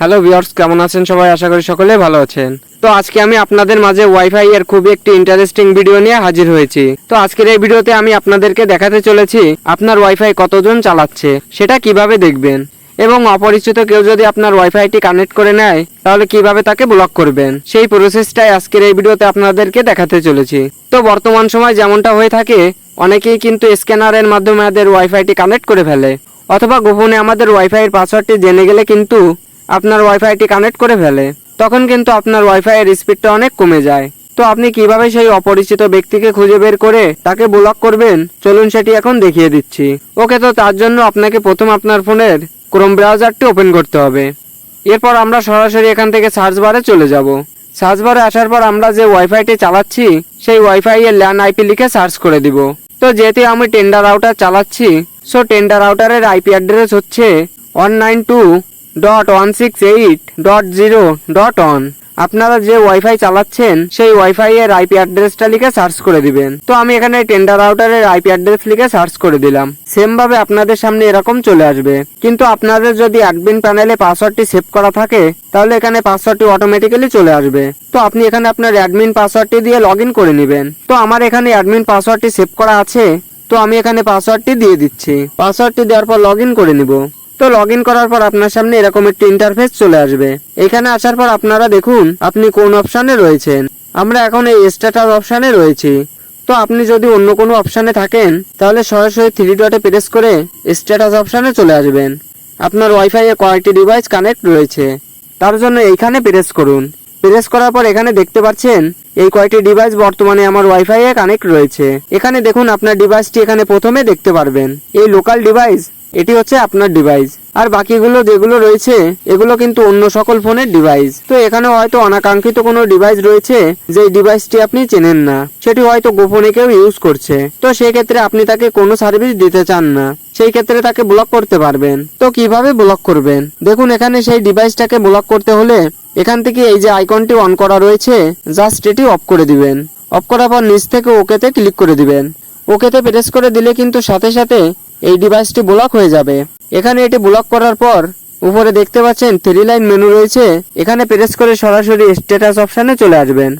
Hello viewers, কেমন আছেন সবাই? আশা করি সকলে ভালো আছেন। তো আজকে আমি আপনাদের মাঝে ওয়াইফাই এর খুবই একটি ইন্টারেস্টিং ভিডিও নিয়ে হাজির হয়েছি। তো আজকের এই ভিডিওতে আমি আপনাদেরকে দেখাতে চলেছি আপনার ওয়াইফাই কতজন চালাচ্ছে, সেটা কীভাবে দেখবেন। এবং অপরিচিত কেউ যদি আপনার ওয়াইফাইটি কানেক্ট করে নেয়, তাহলে কীভাবে তাকে ব্লক করবেন। সেই প্রসেসটাই আজকের এই ভিডিওতে আপনাদেরকে দেখাতে চলেছি। তো বর্তমান সময় যেমনটা হয়ে থাকে, অনেকেই কিন্তু স্ক্যানারের মাধ্যমে আমাদের ওয়াইফাইটি কানেক্ট করে ফেলে। অথবা গোপনে আমাদের ওয়াইফাইয়ের পাসওয়ার্ডটি জেনে গেলে কিন্তু আপনার ওয়াইফাইটি কানেক্ট করে ফেলে, তখন কিন্তু আপনার ওয়াইফাইয়ের স্পিডটা অনেক কমে যায়। তো আপনি কীভাবে সেই অপরিচিত ব্যক্তিকে খুঁজে বের করে তাকে ব্লক করবেন? চলুন সেটি এখন দেখিয়ে দিচ্ছি। ওকে, তো তার জন্য আপনাকে প্রথম আপনার ফোনের ক্রোম ব্রাউজারটি ওপেন করতে হবে। এরপর আমরা সরাসরি এখান থেকে সার্চ বারে চলে যাব। সার্চ বারে আসার পর আমরা যে ওয়াইফাইটি চালাচ্ছি, সেই ওয়াইফাই এর ল্যান আইপি লিখে সার্চ করে দিব। তো যেহেতু আমি টেন্ডার আউটার চালাচ্ছি সো টেন্ডার আউটারের আইপি অ্যাড্রেস হচ্ছে one nine two dot one six eight dot zero dot one আপনারা যে ওয়াইফাই চালাচ্ছেন, সেই ওয়াইফাই এর আইপি অ্যাড্রেসটা লিখে সার্চ করে দিবেন। তো আমি এখানে টেন্ডার আউটারের আইপি অ্যাড্রেস লিখে সার্চ করে দিলাম। সেম ভাবে আপনাদের সামনে এরকম চলে আসবে। কিন্তু আপনাদের যদি অ্যাডমিন প্যানেলে পাসওয়ার্ডটি সেভ করা থাকে, তাহলে এখানে পাসওয়ার্ডটি অটোমেটিক্যালি চলে আসবে। তো আপনি এখানে আপনার অ্যাডমিন পাসওয়ার্ডটি দিয়ে লগ করে নেবেন। তো আমার এখানে অ্যাডমিন পাসওয়ার্ডটি সেভ করা আছে। তো আমি এখানে পাসওয়ার্ডটি দিয়ে দিচ্ছি। পাসওয়ার্ডটি দেওয়ার পর লগ করে নিব। তো লগ করার পর আপনার সামনে এরকম একটি ইন্টারফেস চলে আসবে। এখানে আসার পর আপনারা দেখুন, আপনি কোন অপশানে রয়েছেন। আমরা এখন এই স্ট্যাটাস অপশানে রয়েছি। তো আপনি যদি অন্য কোনো অপশানে থাকেন, তাহলে সরাসরি থ্রি ডটে প্রেস করে স্ট্যাটাস অপশানে চলে আসবেন। আপনার ওয়াইফাই এ কয়েকটি ডিভাইস কানেক্ট রয়েছে। তার জন্য এইখানে প্রেস করুন। প্রেস করার পর এখানে দেখতে পাচ্ছেন, এই কয়টি ডিভাইস বর্তমানে আমার ওয়াইফাই এ কানেক্ট রয়েছে। এখানে দেখুন, আপনার ডিভাইসটি এখানে প্রথমে দেখতে পারবেন। এই লোকাল ডিভাইস এটি হচ্ছে আপনার ডিভাইস আর বাকিগুলো যেগুলো রয়েছে, এগুলো কিন্তু অন্য সকল ফোনের ডিভাইস তো এখানে হয়তো অনাকাঙ্ক্ষিত কোনো ডিভাইস রয়েছে যে ডিভাইসটি আপনি চেনেন না। সেটি হয়তো গোপনে কেউ ইউজ করছে। তো সেক্ষেত্রে আপনি তাকে কোনো সার্ভিস দিতে চান না। সেই ক্ষেত্রে তাকে ব্লক করতে পারবেন। তো কীভাবে ব্লক করবেন? দেখুন, এখানে সেই ডিভাইসটাকে ব্লক করতে হলে এখান থেকে এই যে আইকনটি অন করা রয়েছে জাস্ট এটি অফ করে দিবেন। অফ করার পর নিচ থেকে ওকেতে ক্লিক করে দিবেন। ওকেতে প্রেস করে দিলে কিন্তু সাথে সাথে এই ডিভাইসটি ব্লক হয়ে যাবে। এখানে এটি ব্লক করার পর, উপরে দেখতে পাচ্ছেন থ্রি লাইন মেনু রয়েছে। এখানে প্রেস করে সরাসরি স্ট্যাটাস অপশানে চলে আসবেন।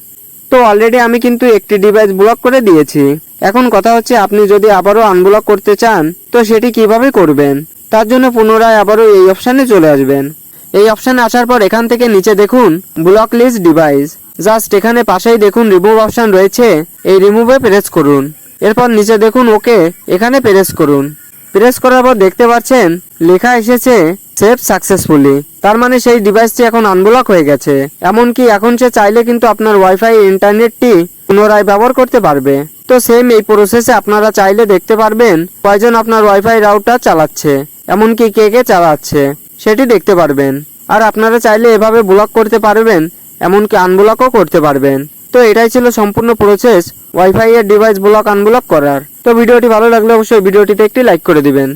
তো অলরেডি আমি কিন্তু একটি ডিভাইস ব্লক করে দিয়েছি। এখন কথা হচ্ছে, আপনি যদি আবারও আনব্লক করতে চান, তো সেটি কীভাবে করবেন? তার জন্য পুনরায় আবারও এই অপশানে চলে আসবেন। এই অপশানে আসার পর এখান থেকে নিচে দেখুন ব্লক লিস্ট ডিভাইস জাস্ট এখানে পাশেই দেখুন রিমুভ অপশান রয়েছে। এই রিমুভে প্রেস করুন। এরপর নিচে দেখুন ওকে এখানে প্রেস করুন। প্রেস করার পর দেখতে পাচ্ছেন, লেখা এসেছে সেভ সাকসেসফুলি তার মানে সেই ডিভাইসটি এখন আনব্লক হয়ে গেছে। এমনকি এখন সে চাইলে কিন্তু আপনার ওয়াইফাই ইন্টারনেটটি পুনরায় ব্যবহার করতে পারবে। তো সেম এই প্রসেসে আপনারা চাইলে দেখতে পারবেন, কয়জন আপনার ওয়াইফাই রাউটার চালাচ্ছে, এমনকি কে কে চালাচ্ছে, সেটি দেখতে পারবেন। আর আপনারা চাইলে এভাবে ব্লক করতে পারবেন, এমনকি আনব্লকও করতে পারবেন। তো এটাই ছিল সম্পূর্ণ প্রসেস ওয়াইফাই এর ডিভাইস ব্লক আনব্লক করার। তো ভিডিওটি ভালো লাগলে অবশ্যই ভিডিওটিতে একটি লাইক করে দিবেন।